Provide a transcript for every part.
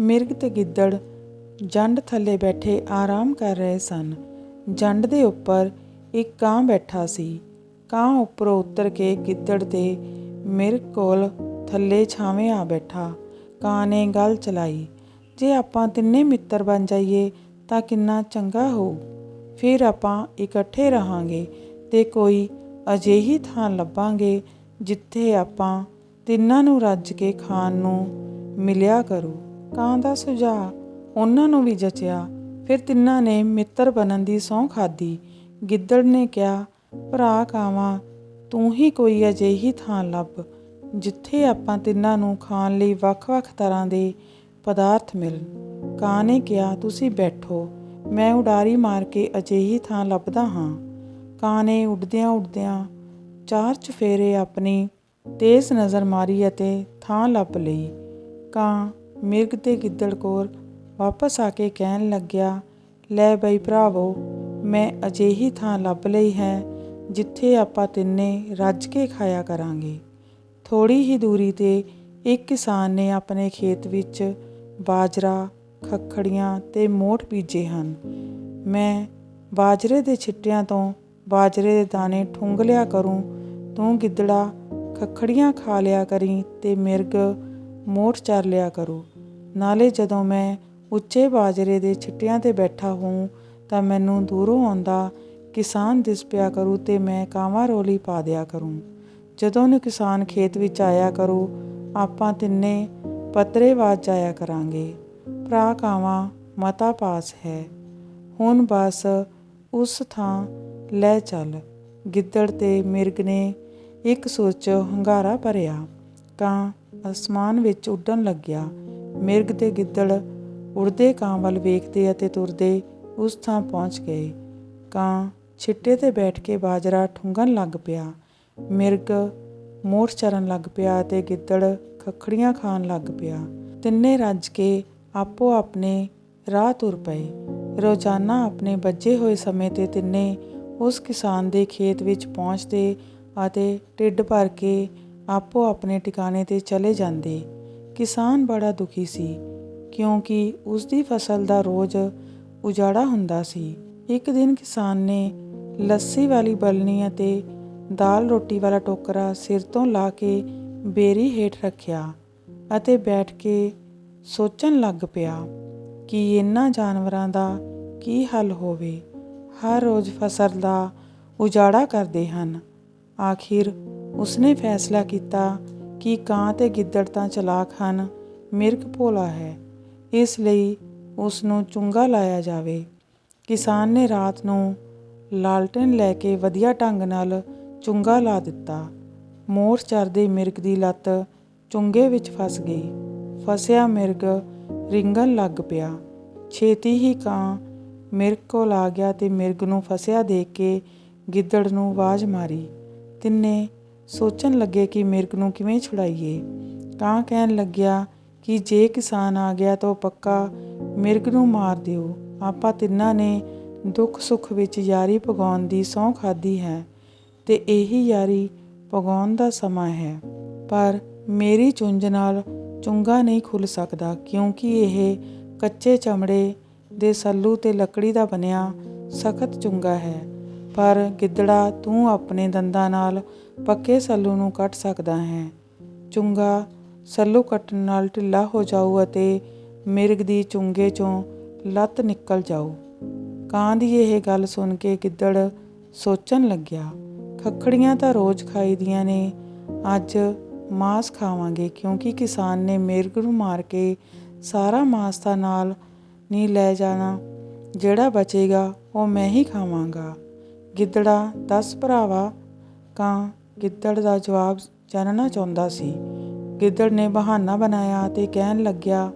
ਮਿਰਗ ਤੇ ਗਿੱਦੜ ਜੰਡ ਥੱਲੇ ਬੈਠੇ ਆਰਾਮ ਕਰ ਰਹੇ ਸਨ। ਜੰਡ ਦੇ ਉੱਪਰ ਇੱਕ ਕਾਂ ਬੈਠਾ ਸੀ। ਕਾਂ ਉੱਪਰੋਂ ਉਤਰ ਕੇ ਗਿੱਦੜ 'ਤੇ ਮਿਰਗ ਕੋਲ ਥੱਲੇ ਛਾਵੇਂ ਆ ਬੈਠਾ। ਕਾਂ ਨੇ ਗੱਲ ਚਲਾਈ, ਜੇ ਆਪਾਂ ਤਿੰਨੇ ਮਿੱਤਰ ਬਣ ਜਾਈਏ ਤਾਂ ਕਿੰਨਾ ਚੰਗਾ ਹੋਊ ਫਿਰ ਆਪਾਂ ਇਕੱਠੇ ਰਹਾਂਗੇ ਤੇ ਕੋਈ ਅਜਿਹੀ ਥਾਂ ਲੱਭਾਂਗੇ ਜਿੱਥੇ ਆਪਾਂ ਤਿੰਨਾਂ ਨੂੰ ਰੱਜ ਕੇ ਖਾਣ ਨੂੰ ਮਿਲਿਆ ਕਰੂ। ਕਾਂ ਦਾ ਸੁਝਾਅ, ਉਹਨਾਂ ਨੂੰ ਵੀ ਜਚਿਆ। ਫਿਰ ਤਿੰਨਾਂ ਨੇ ਮਿੱਤਰ ਬਣਨ ਦੀ ਸਹੁੰ ਖਾਦੀ ਗਿੱਦੜ ਨੇ ਕਿਹਾ, ਭਰਾ ਕਾਵਾਂ, ਤੂੰ ਹੀ ਕੋਈ ਅਜਿਹੀ ਥਾਂ ਲੱਭ, ਜਿੱਥੇ ਆਪਾਂ ਤਿੰਨਾਂ ਨੂੰ ਖਾਣ ਲਈ ਵੱਖ-ਵੱਖ ਤਰ੍ਹਾਂ ਦੇ ਪਦਾਰਥ ਮਿਲਣ ਕਾਂ ਨੇ ਕਿਹਾ, ਤੁਸੀਂ ਬੈਠੋ, ਮੈਂ ਉਡਾਰੀ ਮਾਰ ਕੇ ਅਜਿਹੀ ਥਾਂ ਲੱਭਦਾ ਹਾਂ ਕਾਂ ਨੇ ਉੱਡਦਿਆਂ ਉੱਡਦਿਆਂ ਚਾਰ ਚਫੇਰੇ ਆਪਣੀ ਤੇਜ਼ ਨਜ਼ਰ ਮਾਰੀ ਅਤੇ ਥਾਂ ਲੱਭ ਲਈ। ਕਾਂ ਮਿਰਗ ਤੇ ਗਿੱਦੜ ਕੋਲ ਵਾਪਸ ਆ ਕੇ ਕਹਿਣ ਲੱਗਿਆ, ਲੈ ਬਈ ਭਰਾਵੋ, ਮੈਂ ਅਜਿਹੀ ਥਾਂ ਲੱਭ ਲਈ ਹੈ ਜਿੱਥੇ ਆਪਾਂ ਤਿੰਨੇ ਰੱਜ ਕੇ ਖਾਇਆ ਕਰਾਂਗੇ। ਥੋੜੀ ਹੀ ਦੂਰੀ ਤੇ ਇੱਕ ਕਿਸਾਨ ਨੇ ਆਪਣੇ ਖੇਤ ਵਿੱਚ ਬਾਜਰਾ, ਖੱਖੜੀਆਂ ਤੇ ਮੋਠ ਬੀਜੇ ਹਨ। ਮੈਂ ਬਾਜਰੇ ਦੇ ਛਿੱਟਿਆਂ ਤੋਂ ਬਾਜਰੇ ਦੇ ਦਾਣੇ ਠੁੰਗ ਲਿਆ ਕਰੂੰ, ਤੂੰ ਗਿੱਦੜਾ, ਖੱਖੜੀਆਂ ਖਾ ਲਿਆ ਕਰੀ ਤੇ ਮਿਰਗ ਮੋਠ ਚਰ ਲਿਆ ਕਰੂ। ਨਾਲੇ ਜਦੋਂ ਮੈਂ ਉੱਚੇ ਬਾਜਰੇ ਦੇ ਛਿੱਟਿਆਂ ਤੇ ਬੈਠਾ ਹੂੰ ਤਾਂ ਮੈਨੂੰ ਦੂਰੋਂ ਆਉਂਦਾ, ਕਿਸਾਨ ਦਿਸ ਪਿਆ ਕਰੂ ਤੇ ਮੈਂ ਕਾਵਾਂ ਰੋਲੀ ਪਾ ਦਿਆ ਕਰੂੰ। ਜਦੋਂ ਨੂੰ ਕਿਸਾਨ ਖੇਤ ਵਿੱਚ ਆਇਆ ਕਰੂ, ਆਪਾਂ ਤਿੰਨੇ ਪੱਤਰੇਵਾਦ ਜਾਇਆ ਕਰਾਂਗੇ। ਭਰਾ ਕਾਵਾਂ, ਮਤਾ ਪਾਸ ਹੈ। ਹੁਣ ਬਸ ਉਸ ਥਾਂ ਲੈ ਚੱਲ। ਗਿੱਦੜ ਤੇ ਮਿਰਗ ਨੇ ਇੱਕ ਸੁਰ 'ਚ ਹੰਗਾਰਾ ਭਰਿਆ ਕਾਂ ਅਸਮਾਨ ਵਿੱਚ ਉੱਡਣ ਲੱਗਿਆ। ਮਿਰਗ ਤੇ ਗਿੱਦੜ ਉੜਦੇ ਕਾਂ ਵੱਲ ਵੇਖਦੇ ਅਤੇ ਤੁਰਦੇ ਉਸ ਥਾਂ ਪਹੁੰਚ ਗਏ। ਕਾਂ ਛਿੱਟੇ ਤੇ ਬੈਠ ਕੇ ਬਾਜਰਾ ਠੁੰਗਣ ਲੱਗ ਪਿਆ। ਮਿਰਗ ਮੋਰ ਚਰਨ ਲੱਗ ਪਿਆ ਤੇ ਗਿੱਦੜ ਖੱਖੜੀਆਂ ਖਾਣ ਲੱਗ ਪਿਆ। ਤਿੰਨੇ ਰੱਜ ਕੇ ਆਪੋ ਆਪਣੇ ਰਾਹ ਤੁਰ ਪਏ। ਰੋਜ਼ਾਨਾ ਆਪਣੇ ਬੱਜੇ ਹੋਏ ਸਮੇਂ ਤੇ ਤਿੰਨੇ ਉਸ ਕਿਸਾਨ ਦੇ ਖੇਤ ਵਿੱਚ ਪਹੁੰਚਦੇ ਅਤੇ ਢਿੱਡ ਭਰ ਕੇ ਆਪੋ ਆਪਣੇ ਟਿਕਾਣੇ ਤੇ ਚਲੇ ਜਾਂਦੇ। ਕਿਸਾਨ ਬੜਾ ਦੁਖੀ ਸੀ, ਕਿਉਂਕਿ ਉਸ ਦੀ ਫਸਲ ਦਾ ਰੋਜ਼ ਉਜਾੜਾ ਹੁੰਦਾ ਸੀ। ਇੱਕ ਦਿਨ ਕਿਸਾਨ ਨੇ ਲੱਸੀ ਵਾਲੀ ਬਲਨੀ ਅਤੇ ਦਾਲ ਰੋਟੀ ਵਾਲਾ ਟੋਕਰਾ ਸਿਰ ਤੋਂ ਲਾ ਕੇ ਬੇਰੀ ਹੇਠ ਰੱਖਿਆ ਅਤੇ ਬੈਠ ਕੇ ਸੋਚਣ ਲੱਗ ਪਿਆ ਕਿ ਇਹਨਾਂ ਜਾਨਵਰਾਂ ਦਾ ਕੀ ਹੱਲ ਹੋਵੇ। ਹਰ ਰੋਜ਼ ਫਸਲ ਦਾ ਉਜਾੜਾ ਕਰਦੇ ਹਨ। ਆਖਿਰ ਉਸਨੇ ਫੈਸਲਾ ਕੀਤਾ ਕਿ ਕਾਂ ਤੇ ਗਿੱਦੜ ਤਾਂ ਚਲਾਕ ਹਨ, ਮਿਰਗ ਭੋਲਾ ਹੈ। ਇਸ ਲਈ ਉਸ ਨੂੰ ਚੁੰਗਾ ਲਾਇਆ ਜਾਵੇ। ਕਿਸਾਨ ਨੇ ਰਾਤ ਨੂੰ ਲਾਲਟਨ ਲੈ ਕੇ ਵਧੀਆ ਢੰਗ ਨਾਲ ਚੁੰਗਾ ਲਾ ਦਿੱਤਾ। ਮੋਰ ਚਰਦੇ ਮਿਰਗ ਦੀ ਲੱਤ ਚੁੰਗੇ ਵਿੱਚ ਫਸ ਗਈ। ਫਸਿਆ ਮਿਰਗ ਰਿੰਗਣ ਲੱਗ ਪਿਆ। ਛੇਤੀ ਹੀ ਕਾਂ ਮਿਰਗ ਕੋਲ ਆ ਗਿਆ ਤੇ ਮਿਰਗ ਨੂੰ ਫਸਿਆ ਦੇਖ ਕੇ ਗਿੱਦੜ ਨੂੰ ਆਵਾਜ਼ ਮਾਰੀ। ਤਿੰਨੇ ਸੋਚਣ ਲੱਗੇ ਕਿ ਮਿਰਗ ਨੂੰ ਕਿਵੇਂ ਛੁਡਾਈਏ। ਕਾਂ ਕਹਿਣ ਲੱਗਿਆ ਕਿ ਜੇ ਕਿਸਾਨ ਆ ਗਿਆ ਤਾਂ ਪੱਕਾ ਮਿਰਗ ਨੂੰ ਮਾਰ ਦਿਓ। ਆਪਾਂ ਤਿੰਨਾਂ ਨੇ ਦੁੱਖ ਸੁੱਖ ਵਿੱਚ ਯਾਰੀ ਪਗਾਉਣ ਦੀ ਸਹੁੰ ਖਾਦੀ ਹੈ ਤੇ ਇਹੀ ਯਾਰੀ ਪਗਾਉਣ ਦਾ ਸਮਾਂ ਹੈ। ਪਰ ਮੇਰੀ ਚੁੰਝ ਨਾਲ ਚੁੰਗਾ ਨਹੀਂ ਖੁੱਲ ਸਕਦਾ ਕਿਉਂਕਿ ਇਹ ਕੱਚੇ ਚਮੜੇ ਦੇ ਸੱਲੂ ਤੇ ਲੱਕੜੀ ਦਾ ਬਣਿਆ ਸਖਤ ਚੁੰਗਾ ਹੈ। ਪਰ ਗਿੱਦੜਾ ਤੂੰ ਆਪਣੇ ਦੰਦਾਂ ਨਾਲ ਪੱਕੇ ਸੱਲੂ ਨੂੰ ਕੱਟ ਸਕਦਾ ਹੈ। ਚੁੰਗਾ ਸੱਲੂ ਕੱਟਣ ਨਾਲ ਢਿੱਲਾ ਹੋ ਜਾਊ ਅਤੇ ਮਿਰਗ ਦੀ ਚੁੰਗੇ ਚੋਂ ਲੱਤ ਨਿਕਲ ਜਾਊ। ਕਾਂ ਦੀ ਇਹ ਗੱਲ ਸੁਣ ਕੇ ਗਿੱਦੜ ਸੋਚਣ ਲੱਗਿਆ, ਖੱਖੜੀਆਂ ਤਾਂ ਰੋਜ਼ ਖਾਈਦੀਆਂ ਨੇ, ਅੱਜ ਮਾਸ ਖਾਵਾਂਗੇ ਕਿਉਂਕਿ ਕਿਸਾਨ ਨੇ ਮਿਰਗ ਨੂੰ ਮਾਰ ਕੇ ਸਾਰਾ ਮਾਸ ਤਾਂ ਨਾਲ ਨਹੀਂ ਲੈ ਜਾਣਾ, ਜਿਹੜਾ ਬਚੇਗਾ ਉਹ ਮੈਂ ਹੀ ਖਾਵਾਂਗਾ। ਗਿੱਦੜਾ 10 ਭਰਾਵਾ, ਕਾਂ ਗਿੱਦੜ ਦਾ ਜਵਾਬ ਜਾਣਨਾ ਚਾਹੁੰਦਾ ਸੀ। ਗਿੱਦੜ ਨੇ ਬਹਾਨਾ ਬਣਾਇਆ ਤੇ ਕਹਿਣ ਲੱਗਿਆ,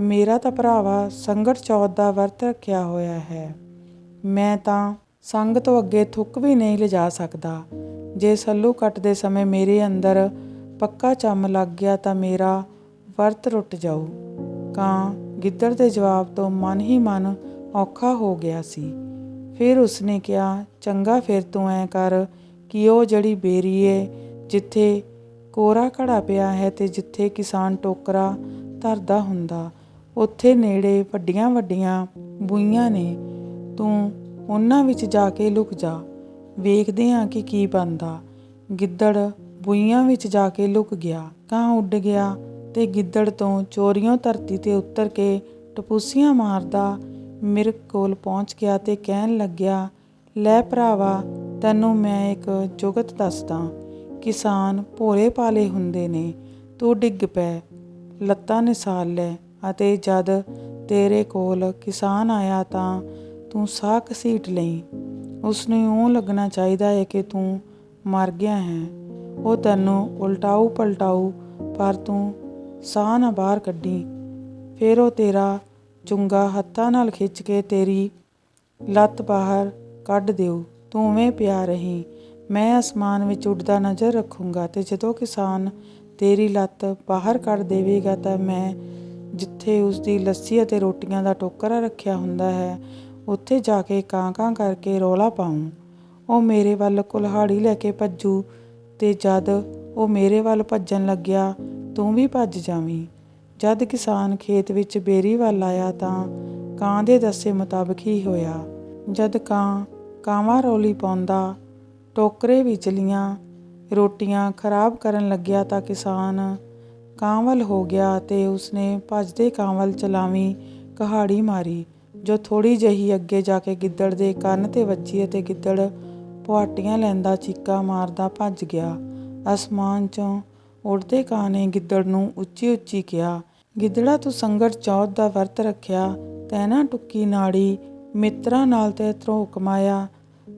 ਮੇਰਾ ਤਾਂ ਭਰਾਵਾ ਸੰਗਤ ਚੌਥ ਦਾ ਵਰਤ ਰੱਖਿਆ ਹੋਇਆ ਹੈ। ਮੈਂ ਤਾਂ ਸੰਗ ਤੋਂ ਅੱਗੇ ਥੁੱਕ ਵੀ ਨਹੀਂ ਲਿਜਾ ਸਕਦਾ। ਜੇ ਸੱਲੂ ਕੱਟਦੇ ਸਮੇਂ ਮੇਰੇ ਅੰਦਰ ਪੱਕਾ ਚੰਮ ਲੱਗ ਗਿਆ ਤਾਂ ਮੇਰਾ ਵਰਤ ਟੁੱਟ ਜਾਊ। ਕਾਂ ਗਿੱਦੜ ਦੇ ਜਵਾਬ ਤੋਂ ਮਨ ਹੀ ਮਨ ਔਖਾ ਹੋ ਗਿਆ ਸੀ। ਫਿਰ ਉਸਨੇ ਕਿਹਾ, ਚੰਗਾ ਫਿਰ ਤੂੰ ਐ ਕਰ ਕਿ ਉਹ ਜਿਹੜੀ ਬੇਰੀ ਏ ਜਿੱਥੇ ਕੋਰਾ ਘੜਾ ਪਿਆ ਹੈ ਤੇ ਜਿੱਥੇ ਕਿਸਾਨ ਟੋਕਰਾ ਧਰਦਾ ਹੁੰਦਾ, ਉੱਥੇ ਨੇੜੇ ਵੱਡੀਆਂ ਵੱਡੀਆਂ ਬੂਈਆਂ ਨੇ। ਤੂੰ ਉਹਨਾਂ ਵਿੱਚ ਜਾ ਕੇ ਲੁਕ ਜਾ, ਵੇਖਦੇ ਹਾਂ ਕਿ ਕੀ ਬਣਦਾ। ਗਿੱਦੜ ਬੂਈਆਂ ਵਿੱਚ ਜਾ ਕੇ ਲੁਕ ਗਿਆ ਕਾਂ ਉੱਡ ਗਿਆ ਤੇ ਗਿੱਦੜ ਤੋਂ ਚੋਰੀਆਂ ਧਰਤੀ ਤੇ ਉਤਰ ਕੇ ਟਪੂਸੀਆਂ ਮਾਰਦਾ ਮਿਰਗ ਕੋਲ ਪਹੁੰਚ ਗਿਆ ਤੇ ਕਹਿਣ ਲੱਗਿਆ, ਲੈ ਭਰਾਵਾ, ਤੈਨੂੰ ਮੈਂ ਇੱਕ ਜੁਗਤ ਦੱਸਦਾ ਕਿਸਾਨ ਭੋਲੇ ਪਾਲੇ ਹੁੰਦੇ ਨੇ, ਤੂੰ ਡਿੱਗ ਪੈ, ਲੱਤਾਂ ਨਿਸਾਲ ਲੈ ਅਤੇ ਜਦ ਤੇਰੇ ਕੋਲ ਕਿਸਾਨ ਆਇਆ ਤਾਂ ਤੂੰ ਸਾਹ ਘਸੀਟ ਲਈ। ਉਸ ਨੂੰ ਇਉਂ ਲੱਗਣਾ ਚਾਹੀਦਾ ਹੈ ਕਿ ਤੂੰ ਮਰ ਗਿਆ ਹੈ। ਉਹ ਤੈਨੂੰ ਉਲਟਾਊ ਪਲਟਾਊ ਪਰ ਤੂੰ ਸਾਹ ਨਾ ਬਾਹਰ ਕੱਢੀ। ਫਿਰ ਉਹ ਤੇਰਾ ਚੁੰਗਾ ਹੱਥਾਂ ਨਾਲ ਖਿੱਚ ਕੇ ਤੇਰੀ ਲੱਤ ਬਾਹਰ ਕੱਢ ਦਿਓ, ਤੂੰ ਉਵੇਂ ਪਿਆ ਰਹੀ। ਮੈਂ ਅਸਮਾਨ ਵਿੱਚ ਉੱਡਦਾ ਨਜ਼ਰ ਰੱਖੂੰਗਾ ਤੇ ਜਦੋਂ ਕਿਸਾਨ ਤੇਰੀ ਲੱਤ ਬਾਹਰ ਕੱਢ ਦੇਵੇਗਾ ਤਾਂ ਮੈਂ ਜਿੱਥੇ ਉਸ ਦੀ ਲੱਸੀ ਅਤੇ ਰੋਟੀਆਂ ਦਾ ਟੋਕਰਾ ਰੱਖਿਆ ਹੁੰਦਾ ਹੈ, ਉੱਥੇ ਜਾ ਕੇ ਕਾਂ-ਕਾਂ ਕਰਕੇ ਰੋਲਾ ਪਾਉਂ। ਉਹ ਮੇਰੇ ਵੱਲ ਕੁਲਹਾੜੀ ਲੈ ਕੇ ਭੱਜੂ ਤੇ ਜਦ ਉਹ ਮੇਰੇ ਵੱਲ ਭੱਜਣ ਲੱਗਿਆ, ਤੂੰ ਵੀ ਭੱਜ ਜਾਵੀਂ। ਜਦ ਕਿਸਾਨ ਖੇਤ ਵਿੱਚ ਬੇਰੀ ਵੱਲ ਆਇਆ ਤਾਂ ਕਾਂ ਦੇ ਦੱਸੇ ਮੁਤਾਬਕ ਹੀ ਹੋਇਆ। ਜਦ ਕਾਂ ਕਾਵਾਂ ਰੌਲੀ ਪਾਉਂਦਾ, ਟੋਕਰੇ ਵਿਚਲੀਆਂ ਰੋਟੀਆਂ ਖਰਾਬ ਕਰਨ ਲੱਗਿਆ ਤਾਂ ਕਿਸਾਨ ਕਾਂਵਲ ਹੋ ਗਿਆ ਤੇ ਉਸਨੇ ਭੱਜਦੇ ਕਾਂਵਲ ਚਲਾਵੀਂ ਕਹਾੜੀ ਮਾਰੀ, ਜੋ ਥੋੜੀ ਜਹੀ ਅੱਗੇ ਜਾ ਕੇ ਗਿੱਦੜ ਦੇ ਕੰਨ ਤੇ ਵੱਜੀ ਅਤੇ ਗਿੱਦੜ ਪੁਆਟੀਆਂ ਲੈਂਦਾ ਚੀਕਾ ਮਾਰਦਾ ਭੱਜ ਗਿਆ। ਅਸਮਾਨ 'ਚੋਂ ਉੱਡਦੇ ਕਾਂ ਨੇ ਗਿੱਦੜ ਨੂੰ ਉੱਚੀ ਉੱਚੀ ਕਿਹਾ, ਗਿੱਦੜਾ, ਤੂੰ ਸੰਗਤ ਚੌਥ ਦਾ ਵਰਤ ਰੱਖਿਆ, ਤੈਨਾ ਟੁੱਕੀ ਨਾੜੀ ਮਿੱਤਰਾਂ ਨਾਲ ਤੇ ਧਰੋ ਕਮਾਇਆ,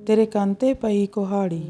ਤੇਰੇ ਕੰਨ ਤੇ ਪਈ ਕੁਹਾੜੀ।